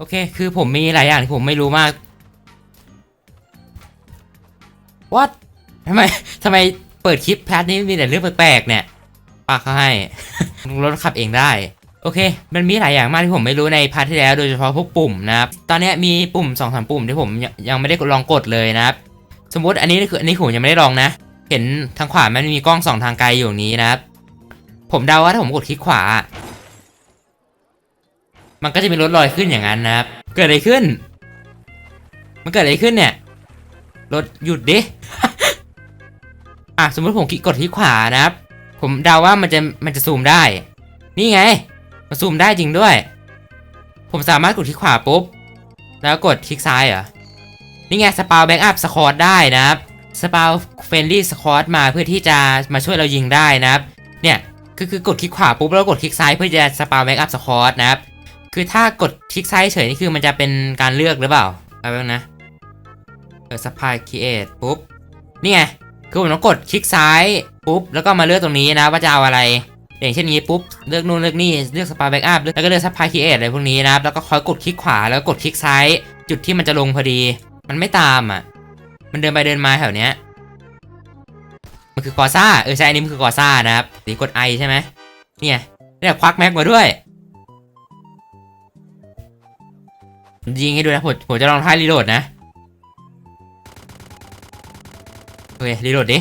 โอเค คือผมมีหลายอย่างที่ผมไม่รู้มาก what ทำไมทำไมเปิดคลิปแพทนี้มีแต่เรื่องแปลกๆเนี่ยปากเขาให้รถขับเองได้ โอเค มันมีหลายอย่างมากที่ผมไม่รู้ในพาร์ทที่แล้วโดยเฉพาะพวกปุ่มนะครับ ตอนนี้มีปุ่ม2อสปุ่มที่ผมยังไม่ได้ลองกดเลยนะครับ สมมติอันนี้คืออันนี้ผมยังไม่ได้ลองนะ เห็นทางขวามันมีกล้องสองทางไกลอยู่นี้นะครับ ผมเดาว่าถ้าผมกดคลิกขวา มันก็จะมีรถลอยขึ้นอย่างนั้นนะครับ เกิดอะไรขึ้น มันเกิดอะไรขึ้นเนี่ย รถหยุดดิ อะสมมติผมคลิกกดที่ขวานะครับ ผมเดาว่ามันจะมันจะซูมได้ นี่ไง มันซูมได้จริงด้วย ผมสามารถกดที่ขวาปุ๊บ แล้วกดคลิกซ้ายเหรอ นี่ไงสปาวแบ็กอัพสคอร์ได้นะครับสปาวเฟรนลี่สคอร์มาเพื่อที่จะมาช่วยเรายิงได้นะครับ เนี่ยคือคือกดคลิกขวาปุ๊บแล้วกดคลิกซ้ายเพื่อจะสปาวแบ็กอัพสคอร์นะครับ คือถ้ากดคลิกซ้ายเฉยนี่คือมันจะเป็นการเลือกหรือเปล่าเอาไปบนึงนะเออสปายคีเอทปุ๊บ นี่ไง คือผมต้องกดคลิกซ้ายปุ๊บ แล้วก็มาเลือกตรงนี้นะว่าจะเอาอะไร อย่างเช่นนี้ปุ๊บ เลือกนู่นเลือกนี่ เลือกสปาแบ็กอัพแล้วก็เลือกซัพพลายคีเอทอะไรพวกนี้นะแล้วก็คอยกดคลิกขวาแล้วกดคลิกซ้าย จุดที่มันจะลงพอดี มันไม่ตามอะ มันเดินไปเดินมาแถวเนี้ย มันคือกอซ่า เออใช่อันนี้มันคือกอซ่านะครับสีกดไอใช่ไหมเนี่ยเนี่ยควักแม็กมาด้วย ยิงให้ดูนะผมผมจะลองท่ารีโหลดนะโอเครีโหลดดิ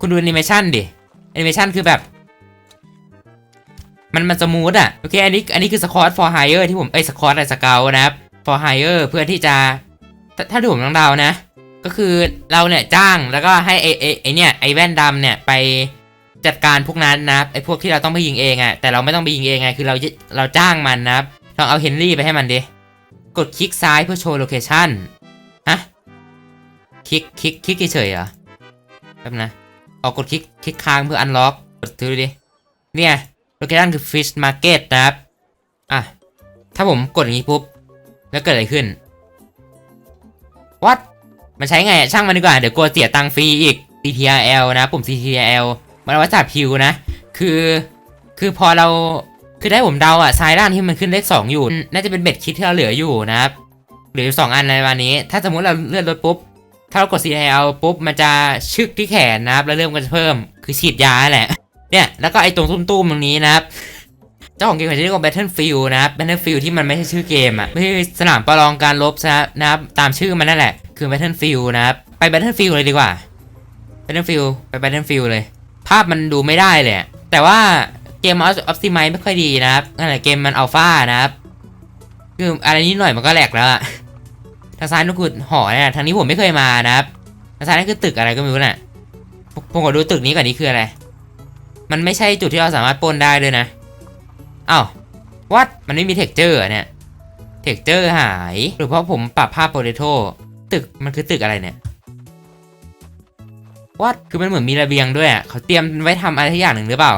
คุณดูแอนิเมชันดิแอนิเมชันคือแบบ มันมันสมูทอะโอเคอันนี้อันนี้คือสคอต for hire ที่ผมเอ้ยสคอตอะไรสเกลนะครับ for hire เพื่อที่จะถ้าถ้าที่ผมต้องเดานะ ก็คือเราเนี่ยจ้างแล้วก็ให้ไอไอไอเนี่ยไอแว่นดำเนี่ยไป จัดการพวกนั้นนะครับไอพวกที่เราต้องไปยิงเองอะแต่เราไม่ต้องไปยิงเองไงคือเราเราจ้างมันนะครับลองเอาเฮนรี่ไปให้มันดิกดคลิกซ้ายเพื่อโชว์โลเคชั่นฮะคลิกคลิกคลิกเฉยเหรอแป๊บนะออกกดคลิกคลิกค้างเพื่ออันล็อกกดดูดิเนี่ยโลเคชั่นคือ fish market นะครับอะถ้าผมกดอย่างนี้ปุ๊บแล้วเกิดอะไรขึ้น what มันใช้ไงช่างมันดีกว่า เดี๋ยวกลัวเสียตังค์ฟรีอีก CTRL นะปุ่ม CTRL มันเอาไว้จับพิวนะ คือ คือพอเรา คือได้ผมเดาอะซ้ายล่างที่มันขึ้นเลขสองอยู่ น่าจะเป็นเบ็ดคิดที่เราเหลืออยู่นะครับ เหลืออยู่สองอันในวันนี้ ถ้าสมมุติเราเลื่อนรถปุ๊บ ถ้าเรากด CTRL ปุ๊บ มันจะชึกที่แขนนะครับ แล้วเริ่มก็จะเพิ่ม คือฉีดยาแหละ เนี่ย แล้วก็ไอ้ตรงตุ้มๆตรงนี้นะครับเจ้าของเกมเขาจะเรียกว่า Battlefield นะครับ Battlefield ที่มันไม่ใช่ชื่อเกมอะไม่ใช่สนามประลองการรบนะครับ ตามชื่อมันนั่นแหละ คือ Battlefield นะครับ ไป Battlefield เลยดีกว่า Battlefield ไป Battlefield เลย ภาพมันดูไม่ได้เลยแต่ว่าเกม Optimize ไม่ค่อยดีนะครับนั่นแหละเกมมันอัลฟานะครับ คืออะไรนิดหน่อยมันก็แหลกแล้วอะทางซ้ายนั่นคือหอเนี่ยทางนี้ผมไม่เคยมานะครับทางซ้ายนั่นคือตึกอะไรก็ไม่รู้น่ะผมขอดูตึกนี้ก่อนนี้คืออะไร มันไม่ใช่จุดที่เราสามารถปนได้ด้วยนะอ้าววัดมันไม่มีเท็กเจอร์เนี่ยเท็กเจอร์หาย หรือเพราะผมปรับภาพโปรเตโตตึกมันคือตึกอะไรเนี่ย วัดคือมันเหมือนมีระเบียงด้วยอะเขาเตรียมไว้ทำอะไรที่อย่างหนึ่งหรือเปล่า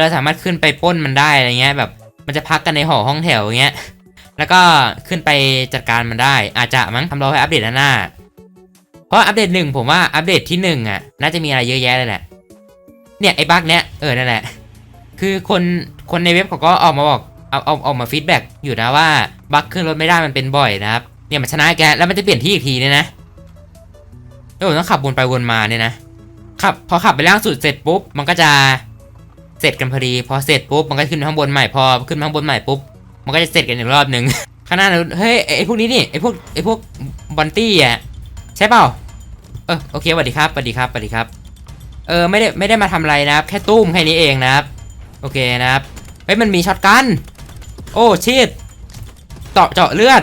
เราสามารถขึ้นไปป้นมันได้อะไรเงี้ยแบบ มันจะพักกันในหอห้องแถวอย่างเงี้ย แล้วก็ขึ้นไปจัดการมันได้ อาจจะมั้งทำรอให้อัปเดตหน้า เพราะอัปเดตหนึ่งผมว่าอัปเดตที่หนึ่งอะน่าจะมีอะไรเยอะแยะเลยแหละเนี่ยไอ้บั๊กเนี้ยเออนั่นแหละ คือคนคนในเว็บเขาก็ออกมาบอกเอาเอาออกมาฟีดแบ็กอยู่นะว่าบั๊กขึ้นรถไม่ได้มันเป็นบ่อยนะครับเนี่ยมันชนะแกแล้วมันจะเปลี่ยนที่อีกทีเนี่ยนะแล้วผมต้องขับวนไปวนมาเนี่ยนะ ขับพอขับไปล่างสุดเสร็จปุ๊บมันก็จะเสร็จกันพอดีพอเสร็จปุ๊บมันก็ขึ้นข้างบนใหม่พอขึ้นข้างบนใหม่ปุ๊บมันก็จะเสร็จกันอีกรอบหนึ่งข้างหน้าเราเฮ้ยไอพวกนี้นี่ไอพวกไอพวกบอนตี้อะใช่เปล่าเออโอเคสวัสดีครับสวัสดีครับสวัสดีครับเออไม่ได้ไม่ได้มาทำอะไรนะครับ แค่ตุ้มแค่นี้เองนะครับ โอเคนะครับเฮ้ยมันมีช็อตกัน โอ้ชีดเจาะเจาะเลือด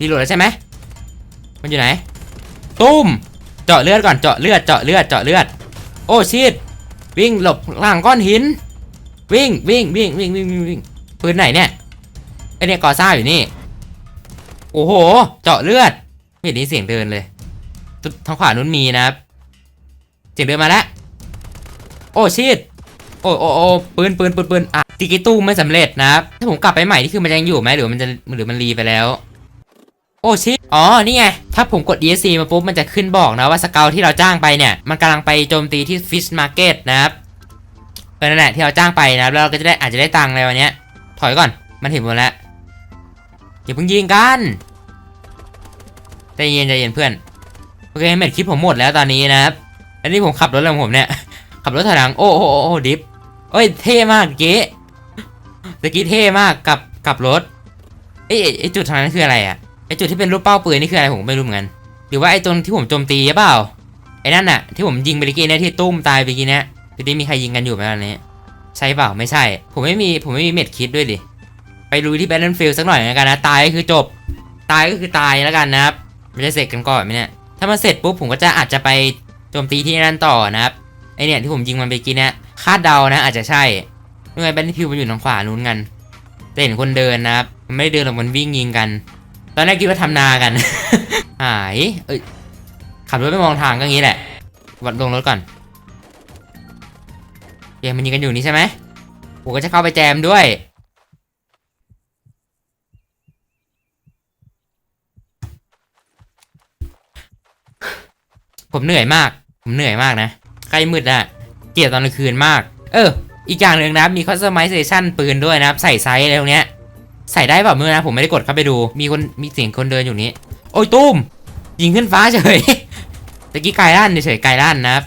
รีโหลดแล้วใช่ไหมมันอยู่ไหน ตุ้ม เจาะเลือดก่อนเจาะเลือดเจาะเลือดเจาะเลือด โอ้ชีดวิ่งหลบหลังก้อนหินวิ่งวิ่งวิ่งวิ่งวิ่งวิ่งวิ่งปืนไหนเนี่ยไอเนี่ยก่อซ่างอยู่นี่ โอ้โห เจาะเลือด ไม่เห็นได้เสียงเดินเลยทางขวานู้นมีนะครับเสียงเดินมาแล้วโอ้ชิดโอ้โอ้โอ้ปืนปืนปืนปืนอะติกิตู้ไม่สำเร็จนะครับถ้าผมกลับไปใหม่นี่คือมันยังอยู่ไหมหรือมันจะหรือมันรีไปแล้ว อ้ชิอ๋อ นี่ไง ถ้าผมกด ESC มาปุ๊บ มันจะขึ้นบอกนะว่าสเกลที่เราจ้างไปเนี่ย มันกำลังไปโจมตีที่ Fish Market นะครับเออนั่นแหละที่เราจ้างไปนะครับแล้วเราก็จะได้อาจจะได้ตังค์ในวันนี้ถอยก่อน มันเห็นหมดแล้ว อย่าเพิ่งยิงกันใจเย็นใจเย็นเพื่อน โอเคเม็ดคลิปผมหมดแล้วตอนนี้นะครับ อันนี้ผมขับรถอะไรของผมเนี่ย ขับรถถอยหลัง โอ้โอ้โอ้ดิฟโอ้ย เท่มากเก๋ตะกี้เท่มากกับกับรถ เอ้ยจุดทางนั้นคืออะไรอะ ไอจุดที่เป็นรูปเป้าปืนนี่คืออะไรผมไม่รู้เหมือนกัน หรือว่าไอตรงที่ผมโจมตีหรือเปล่า ไอนั่นน่ะที่ผมยิงไปเมื่อกี้เนี่ยที่ตุ้มตายไปกี้เนี่ยคือที่มีใครยิงกันอยู่ไหมตอนนี้ ใช่เปล่าไม่ใช่ ผมไม่มีผมไม่มีเม็ดคิดด้วยดิ ไปลุยที่ Battlefield สักหน่อยแล้วกันนะ ตายก็คือจบ ตายก็คือตายแล้วกันนะครับไม่ได้เสร็จกันก่อนไหมเนี่ย ถ้ามันเสร็จปุ๊บผมก็จะอาจจะไปโจมตีที่นั่นต่อนะครับ ไอเนี่ยที่ผมยิงมันไปกินเนี่ยคาดเดานะ อาจจะใช่ยังไง Battlefield มันอยู่ทางขวานู้นกันแต่เห็นคนเดินนะครับมันไม่ได้เดินหรอกมันวิ่งยิงกัน ตอนแรกคิดว่าทำนากัน หาย เอ้ย ขับรถไม่มองทางก็งี้แหละ วัดลงรถก่อนเกมมันยิงกันอยู่นี่ใช่ไหมผมก็จะเข้าไปแจมด้วย ผมเหนื่อยมาก ผมเหนื่อยมากนะ ใกล้มืดแล้วเกลียดตอนกลางคืนมาก เออ อีกอย่างหนึ่งนะครับ มี customization ปืนด้วยนะครับ ใส่ไซส์อะไรตรงเนี้ย ใส่ได้เปล่าเมื่อนะผมไม่ได้กดเข้าไปดู มีคนมีเสียงคนเดินอยู่นี้ โอ้ยตุ้มยิงขึ้นฟ้าเฉยตะกี้ไก่ลั่นเฉยไก่ลั่นนะครับ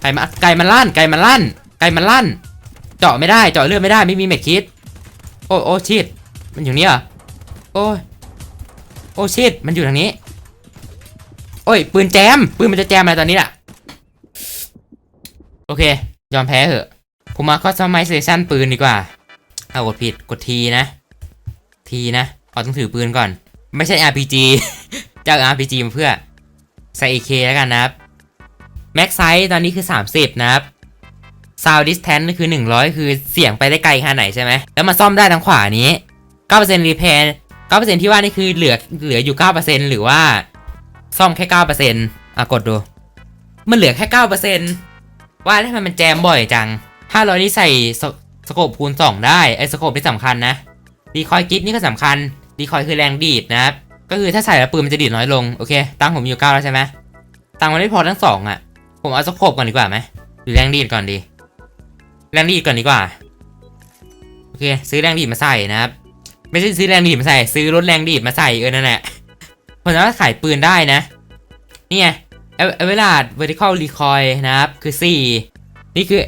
ไก่มาไก่มันลั่นไก่มันลั่นไก่มันลั่น เจาะไม่ได้เจาะเลือดไม่ได้ไม่มีเม็ดคิด โอ้โอ้ชิดมันอยู่นี่เหรอโอ้ยโอ้ชิดมันอยู่ทางนี้ โอ้ยปืนแจมปืนมันจะแจมอะไรตอนนี้ล่ะโอเค ยอมแพ้เหอะ ผมมา customization ปืนดีกว่า เอากดผิดกดทีนะ ทีนะเอาต้องถือปืนก่อน ไม่ใช่ RPG จะเอา RPG มาเพื่อใส่ AK แล้วกันนะครับ Max Size ตอนนี้คือ 30 นะครับ Sound Distance นี่คือ 100 คือเสียงไปได้ไกลขนาดไหนใช่ไหมแล้วมาซ่อมได้ทางขวานี้ 9% Repair 9%ที่ว่านี่คือเหลือเหลืออยู่ 9%หรือว่า ซ่อมแค่ 9%อะกดดู มันเหลือแค่ 9%ว่าทำไมมันแจมบ่อยจัง 500 นี่ใส่ สโคปคูณ 2 ได้ ไอ้สโคปที่สำคัญนะดีคอยกิฟนี่ก็สำคัญดีคอยคือแรงดีดนะครับ ก็คือถ้าใส่แล้วปืนมันจะดีดน้อยลง โอเค ตังผมอยู่ 9 แล้วใช่ไหมตังมันไม่พอทั้งสองอะ ผมเอาสโคปก่อนดีกว่าไหมหรือแรงดีดก่อนดี แรงดีดก่อนดีกว่า โอเค ซื้อแรงดีดมาใส่นะครับ ไม่ใช่ซื้อแรงดีดมาใส่ ซื้อรถแรงดีดมาใส่เออนั่นแหละผมสามารถขายปืนได้นะนี่ไงเวลา vertical recoil นะครับ คือ 4 นี่คือ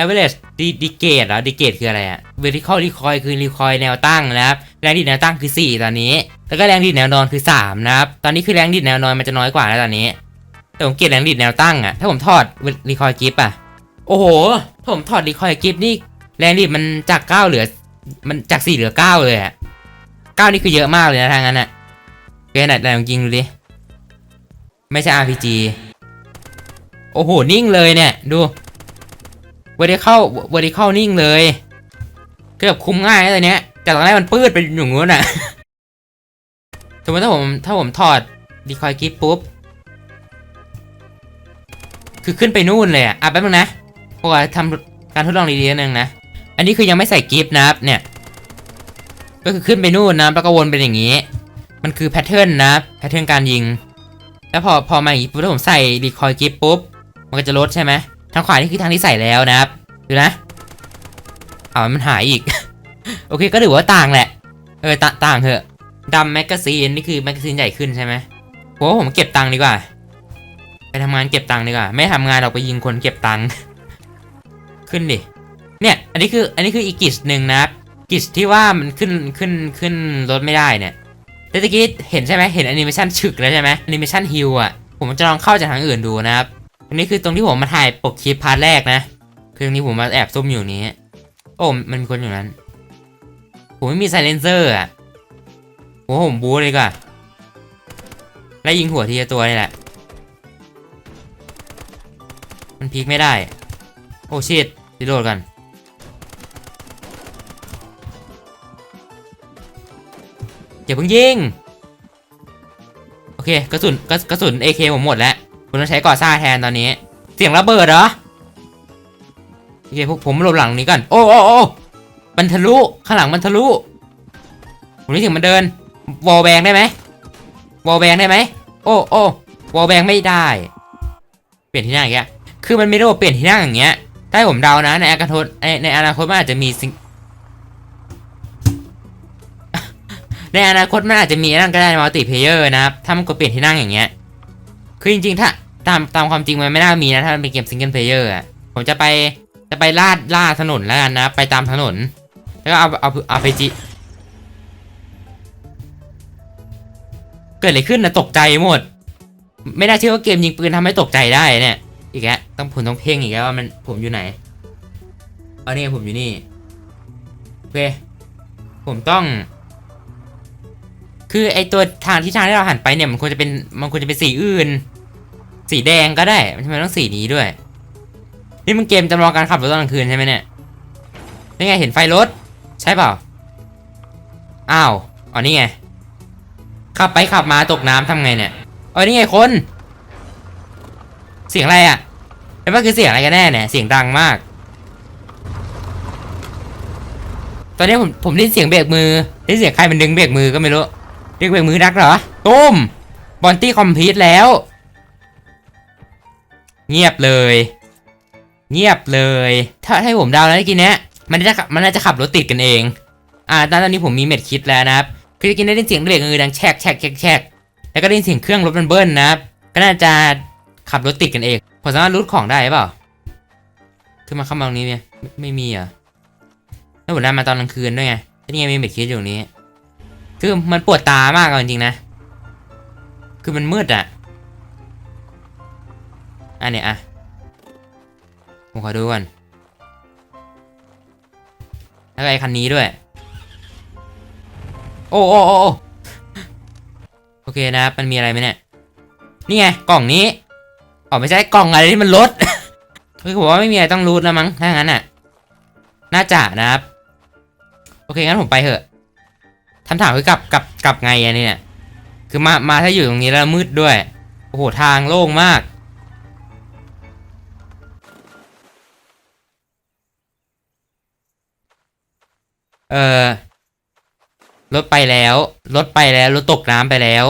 average decade เหรอ decade คืออะไรอะ vertical recoil คือ recoil แนวตั้งนะครับแรงดีดแนวตั้งคือ 4 ตอนนี้ แล้วก็แรงดีดแนวนอนคือ 3 นะครับ ตอนนี้คือแรงดีดแนวนอนมันจะน้อยกว่าแล้วตอนนี้ แต่ผมเกลียดแรงดีดแนวตั้งอะถ้าผมถอด recoil grip อะโอ้โหถ้าผมถอด recoil grip นี่แรงดีดมันจาก 9 เหลือ มันจาก 4 เหลือ 9 เลยอะ9นี่คือเยอะมากเลยนะทางนั้นอะเกรนไหนลองยิงดูดิไม่ใช่ RPG โอ้โหนิ่งเลยเนี่ยดู เวอร์ดิเข้าเวอร์ดิเข้านิ่งเลยเกือบคุมง่ายนะตัวเนี้ยแต่ตอนแรกมันปืดไปอยู่งู้นอะสมมติถ้าผมถ้าผมถอดดีคอยกิฟปุ๊บ คือขึ้นไปนู่นเลยอะอะแป๊บนึงนะพวกเราทำการทดลองดีๆนึงนะ อันนี้คือยังไม่ใส่กิฟนะครับเนี่ย ก็คือขึ้นไปนู่นนะแล้วก็วนเป็นอย่างนี้ มันคือแพทเทิร์นนะแพทเทิร์นการยิง แล้วพอพอมาอย่างนี้ปุ๊บถ้าผมใส่ดีคอยกิฟปุ๊บ มันก็จะลดใช่ไหม ทางขวานี่คือทางที่ใส่แล้วนะครับดูนะเอามันหายอีก โอเคก็ถือว่าต่างแหละ เออตต่างเถอะดำแมกกาซีนนี่คือแมกกาซีนใหญ่ขึ้นใช่ไหมผมว่าผมเก็บตังค์ดีกว่า ไปทำงานเก็บตังค์ดีกว่า ไม่ทำงานเราไปยิงคนเก็บตังค์ขึ้นดิเนี่ยอันนี้คืออันนี้คืออีกกิจหนึ่งนะครับกิจที่ว่ามันขึ้นขึ้นขึ้นรถไม่ได้เนี่ยแต่ตะกี้เห็นใช่ไหมเห็นแอนิเมชันฉึกแล้วใช่ไหมแอนิเมชันฮิลอะผมจะลองเข้าจากทางอื่นดูนะครับ อันนี้คือตรงที่ผมมาถ่ายปกคลิปพาร์ทแรกนะ คือตรงนี้ผมมาแอบซุ่มอยู่นี้ โอ้มันมีคนอยู่นั้น ผมไม่มีไซเลนเซอร์อะโอ้ผมบูเลยก่อนแล้วยิงหัวทีละตัวนี่แหละ มันพีคไม่ได้ โอ้ชิดรีโหลดกันอย่าเพิ่งยิง โอเค กระสุนกระกระสุน AK ผมหมดแล้ว ผมต้องใช้ก่อซ่าแทนตอนนี้ เสียงระเบิดเหรอโอเคพวกผมหลบหลังนี้ก่อน โอ้โอ้โอ้มันทะลุข้างหลังมันทะลุผมนึกถึงมันเดินวอลแบงได้ไหมวอลแบงได้ไหมโอ้โอ้วอลแบงไม่ได้ เปลี่ยนที่นั่งอย่างเงี้ยคือมันไมีระบบเปลี่ยนที่นั่งอย่างเงี้ยถ้าถ้าให้ผมเดานะในอนาคตในในอนาคตมันอาจจะมีสิ่งในอนาคตมันอาจจะมีนั่นก็ได้มัลติเพเยอร์นะครับถ้ามันกดเปลี่ยนที่นั่งอย่างเงี้ยคือจริงๆถ้า ตามตามความจริงมันไม่น่ามีนะ ถ้ามันเป็นเกมซิงเกิลเพลเยอร์อะผมจะไปจะไปลาดล่าถนนแล้วกันนะ ไปตามถนน แล้วก็เอาเอาเอาไปจิเกิดอะไรขึ้นนะตกใจหมด ไม่น่าเชื่อว่าเกมยิงปืนทำให้ตกใจได้เนี่ย อีกแล้วต้องผมต้องเพ่งอีกแล้วว่ามันผมอยู่ไหนเอานี่ผมอยู่นี่โอเคผมต้อง คือไอตัวทางที่ทางที่เราหันไปเนี่ยมันควรจะเป็นมันควรจะเป็นสีอื่น สีแดงก็ได้ทำไมต้องสีนี้ด้วย นี่มันเกมจำลองการขับรถตอนกลางคืนใช่ไหมเนี่ยนี่ไงเห็นไฟรถ ใช่เปล่า อ้าวอ๋อนี่ไง ขับไปขับมาตกน้ำทำไงเนี่ยอ๋อนี่ไงคน เสียงอะไรอะ่ะแล้วมันคือเสียงอะไรกันแน่เนี่ย เสียงดังมาก ตอนนี้ผมผมได้เสียงเบรกมือได้เสียงใครมันดึงเบรกมือก็ไม่รู้ ดึงเบรกมือดักเหรอตุ้มบอลตี้คอมพลีทแล้ว เงียบเลย เงียบเลย ถ้าให้ผมเดาแล้วเมื่อกี้เนี้ยมันน่าจะมันน่าจะขับรถติดกันเอง อ่าตอนนี้ผมมีเม็ดคิดแล้วนะครับคือเมื่อกี้ได้ยินเสียงเบรกมือดังแชกแชกแชกแชกแล้วก็ได้ยินเสียงเครื่องรถมันเบิ้ลนะครับก็น่าจะขับรถติดกันเองผมสามารถรูดของได้เปล่าขึ้นมาเข้ามาตรงนี้เนี่ยไม่ไม่มีเหรอแล้วผมได้มาตอนกลางคืนด้วยไงนี่ไงมีเม็ดคิดอยู่นี้ คือมันปวดตามากจริงๆนะ คือมันมืดอะ อันนี้ยอะผมขอดูก่อนแล้วไอ้คันนี้ด้วย โอ้โอ้โอ้โอเคนะครับ มันมีอะไรไหมเนี่ย นี่ไง กล่องนี้อ๋อไม่ใช่กล่องอะไรที่มันลดคือผมว่าไม่มีอะไรต้องรูดแล้วมั้ง ถ้างั้นอะ น่าจะนะครับ โอเคงั้นผมไปเถอะคำถามคือกลับกลับกลับไงอันนี้เนี่ย คือมา มาถ้าอยู่ตรงนี้แล้วมืดด้วย โอ้โห ทางโล่งมาก เออรถไปแล้วรถไปแล้วรถตกน้ำไปแล้ว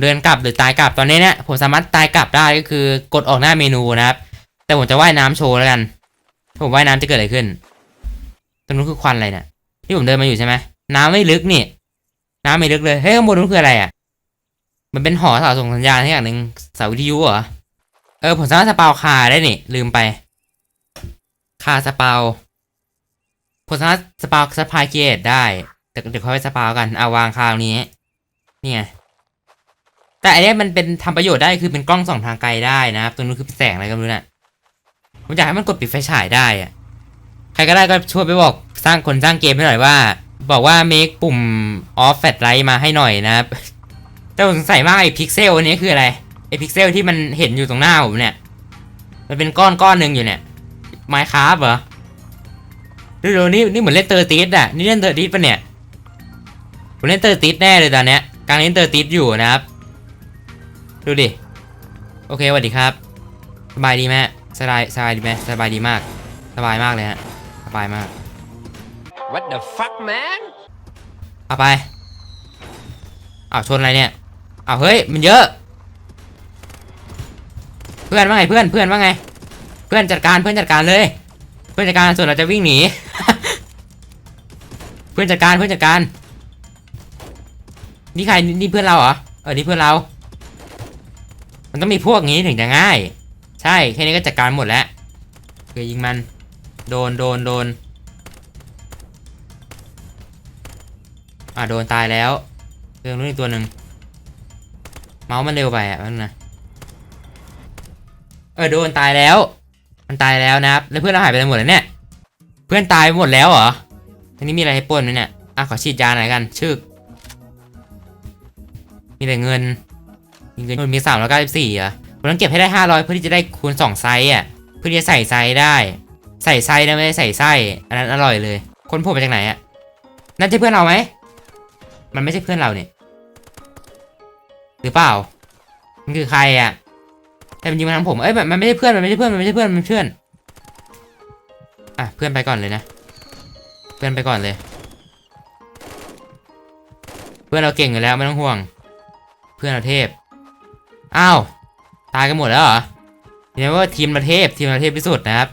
เดินกลับหรือตายกลับตอนนี้เนี่ยผมสามารถตายกลับได้ก็คือกดออกหน้าเมนูนะครับ แต่ผมจะว่ายน้ำโชว์แล้วกันถ้าผมว่ายน้ำจะเกิดอะไรขึ้นตรงนู้นคือควันอะไรเนี่ยที่ผมเดินมาอยู่ใช่ไหมน้ำไม่ลึกนี่ น้ำไม่ลึกเลยเฮ้ยข้างบนนู้นคืออะไรอะ มันเป็นหอเสาส่งสัญญาณที่อย่างหนึ่งเสาวิทยุเหรอเออผมสามารถสปาวคาได้นี่ลืมไปคาสปาว ผมสามารถสปาสปายเกียร์ได้แต่เดี๋ยวค่อยไปสปากันเอาวางคาตรงนี้เนี่ไงแต่อันนี้มันเป็นทำประโยชน์ได้คือเป็นกล้องส่องทางไกลได้นะครับตรงนู้นคือแสงอะไรก็ไม่รู้น่ะผมอยากให้มันกดปิดไฟฉายได้อะใครก็ได้ก็ช่วยไปบอกสร้างคนสร้างเกมให้หน่อยว่า บอกว่า make ปุ่ม off flash light มาให้หน่อยนะครับแต่ผมสงสัยมากไอ้พิกเซลอันนี้คืออะไรไอ้พิกเซลที่มันเห็นอยู่ตรงหน้าผมเนี่ย มันเป็นก้อนก้อนหนึ่งอยู่เนี่ยไมค์คราฟเหรอ ดูดูนี่นี่เหมือนเล่นเตอร์ติสอะนี่เล่นเตอร์ติสปะเนี่ยผมเล่นเตอร์ติสแน่เลยตอนเนี้ยกำลังเล่นเตอร์ติสอยู่นะครับ ดูดิโอเคสวัสดีครับ สบายดีไหมสบายสบายดีไหมสบายดีมาก สบายมากเลยฮะสบายมาก What the fuck man เอาไปอ้าวชนอะไรเนี่ยอ้าวเฮ้ยมันเยอะ เพื่อนว่าไงเพื่อนเพื่อนว่าไง เพื่อนจัดการเพื่อนจัดการเลย เพื่อนจัดการส่วนเราจะวิ่งหนี เพื่อนจัดการเพื่อนจัดการ นี่ใครนี่เพื่อนเราเหรอเออนี่เพื่อนเรา มันต้องมีพวกนี้ถึงจะง่าย ใช่แค่นี้ก็จัดการหมดแล้วเคยยิงมัน โดนโดนโดนอะโดนตายแล้วเรื่องนู้นอีกตัวหนึ่งเมาส์มันเร็วไปอะนั่นนะเออโดนตายแล้ว มันตายแล้วนะครับแล้วเพื่อนเราหายไปไหนหมดแล้วเนี่ยเพื่อนตายไปหมดแล้วเหรอ ทีนี้มีอะไรให้ปล้นไหมเนี่ย อะขอฉีดยาหน่อยกัน ชึก มีแต่เงิน มีเงินมีสามร้อยเก้าสิบสี่อะผมต้องเก็บให้ได้ห้าร้อยเพื่อที่จะได้คูณสองไซส์อะ เพื่อที่จะใส่ไซส์ได้ ใส่ไซส์นะไม่ได้ใส่ไส้ อันนั้นอร่อยเลย คนผล่มาจากไหนอะ นั่นใช่เพื่อนเราไหม มันไม่ใช่เพื่อนเราเนี่ย หรือเปล่า มันคือใครอะ แต่มันยิงมาทางผม เอ้ยมันไม่ใช่เพื่อน มันไม่ใช่เพื่อน มันไม่ใช่เพื่อน มันเป็นเพื่อน อะเพื่อนไปก่อนเลยนะ เพื่อนไปก่อนเลย เพื่อนเราเก่งอยู่แล้วไม่ต้องห่วง เพื่อนเราเทพ อ้าว ตายกันหมดแล้วเหรอเห็นไหมว่าทีมเราเทพทีมเราเทพที่สุดนะครับ